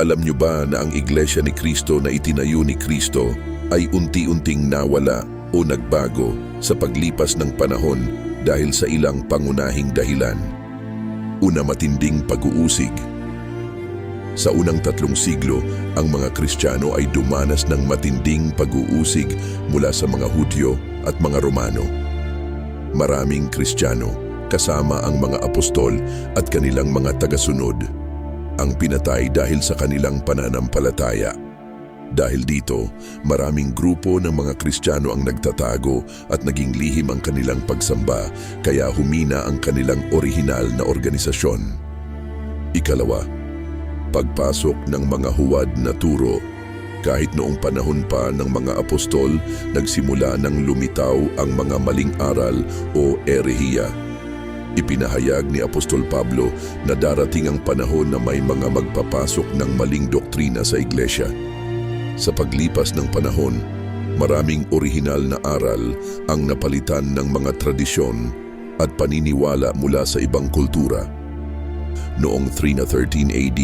Alam niyo ba na ang iglesia ni Kristo na itinayo ni Kristo ay unti-unting nawala o nagbago sa paglipas ng panahon dahil sa ilang pangunahing dahilan? Una matinding pag-uusig. Sa unang tatlong siglo, ang mga Kristiyano ay dumanas ng matinding pag-uusig mula sa mga Hudyo at mga Romano. Maraming Kristiyano, kasama ang mga apostol at kanilang mga tagasunod, ang pinatay dahil sa kanilang pananampalataya. Dahil dito, maraming grupo ng mga Kristiyano ang nagtatago at naging lihim ang kanilang pagsamba kaya humina ang kanilang orihinal na organisasyon. Ikalawa, pagpasok ng mga huwad na turo. Kahit noong panahon pa ng mga apostol, nagsimula ng lumitaw ang mga maling aral o erehiya. Ipinahayag ni Apostol Pablo na darating ang panahon na may mga magpapasok ng maling doktrina sa iglesia. Sa paglipas ng panahon, maraming orihinal na aral ang napalitan ng mga tradisyon at paniniwala mula sa ibang kultura. Noong 313 AD,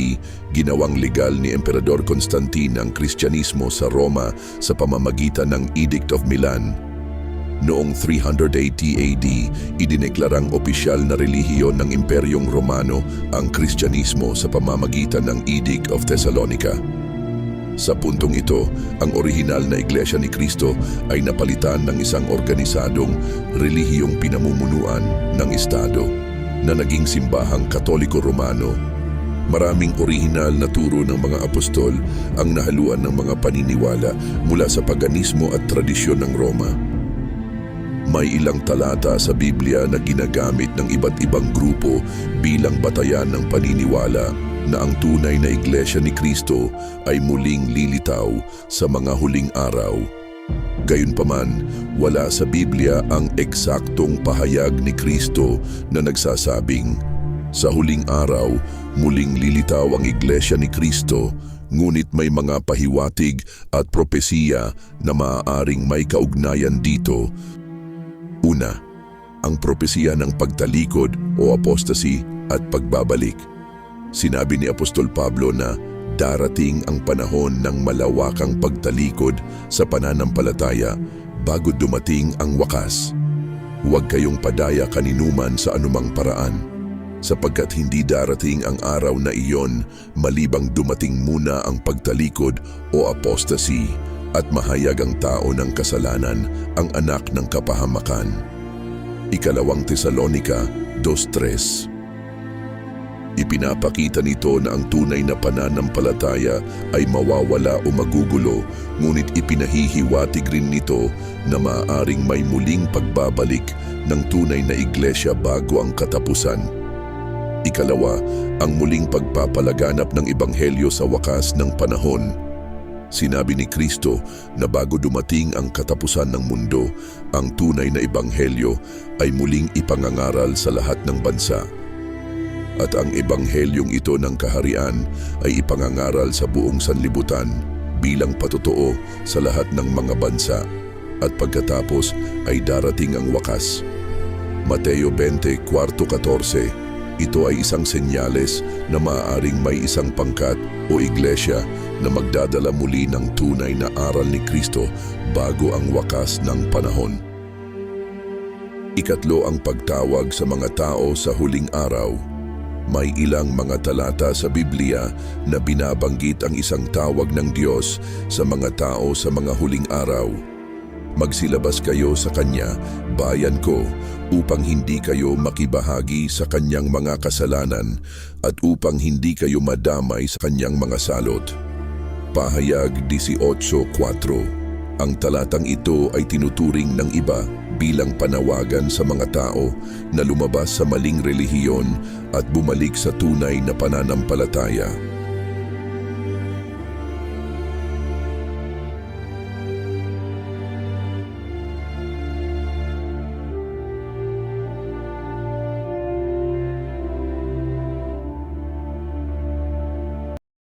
ginawang legal ni Emperador Constantine ang Kristyanismo sa Roma sa pamamagitan ng Edict of Milan. Noong 380 AD, idineklarang opisyal na relihiyon ng Imperyong Romano ang Kristyanismo sa pamamagitan ng Edict of Thessalonica. Sa puntong ito, ang orihinal na Iglesia ni Kristo ay napalitan ng isang organisadong relihiyong pinamumunuan ng Estado na naging simbahang Katoliko-Romano. Maraming orihinal na turo ng mga apostol ang nahaluan ng mga paniniwala mula sa paganismo at tradisyon ng Roma. May ilang talata sa Biblia na ginagamit ng iba't ibang grupo bilang batayan ng paniniwala na ang tunay na iglesia ni Kristo ay muling lilitaw sa mga huling araw. Gayunpaman, wala sa Biblia ang eksaktong pahayag ni Kristo na nagsasabing, Sa huling araw, muling lilitaw ang iglesia ni Kristo, ngunit may mga pahiwatig at propesiya na maaaring may kaugnayan dito. Una, ang propesiya ng pagtalikod o apostasy at pagbabalik. Sinabi ni Apostol Pablo na darating ang panahon ng malawakang pagtalikod sa pananampalataya bago dumating ang wakas. Huwag kayong padaya kaninuman sa anumang paraan, sapagkat hindi darating ang araw na iyon malibang dumating muna ang pagtalikod o apostasy at mahayag ang tao ng kasalanan ang anak ng kapahamakan. Ikalawang Tesalonika 2.3 Ipinapakita nito na ang tunay na pananampalataya ay mawawala o magugulo, ngunit ipinahihiwatig rin nito na maaaring may muling pagbabalik ng tunay na iglesia bago ang katapusan. Ikalawa, ang muling pagpapalaganap ng ebanghelyo sa wakas ng panahon. Sinabi ni Kristo na bago dumating ang katapusan ng mundo, ang tunay na ebanghelyo ay muling ipangangaral sa lahat ng bansa at ang ebanghelyong ito ng kaharian ay ipangangaral sa buong sanlibutan bilang patotoo sa lahat ng mga bansa at pagkatapos ay darating ang wakas. Mateo 20:14 Ito ay isang senyales na maaaring may isang pangkat o iglesia na magdadala muli ng tunay na aral ni Kristo bago ang wakas ng panahon. Ikatlo ang pagtawag sa mga tao sa huling araw. May ilang mga talata sa Biblia na binabanggit ang isang tawag ng Diyos sa mga tao sa mga huling araw. Magsilabas kayo sa Kanya, bayan ko, upang hindi kayo makibahagi sa Kanyang mga kasalanan at upang hindi kayo madamay sa Kanyang mga salot. Pahayag 18.4 Ang talatang ito ay tinuturing ng iba bilang panawagan sa mga tao na lumabas sa maling relihiyon at bumalik sa tunay na pananampalataya.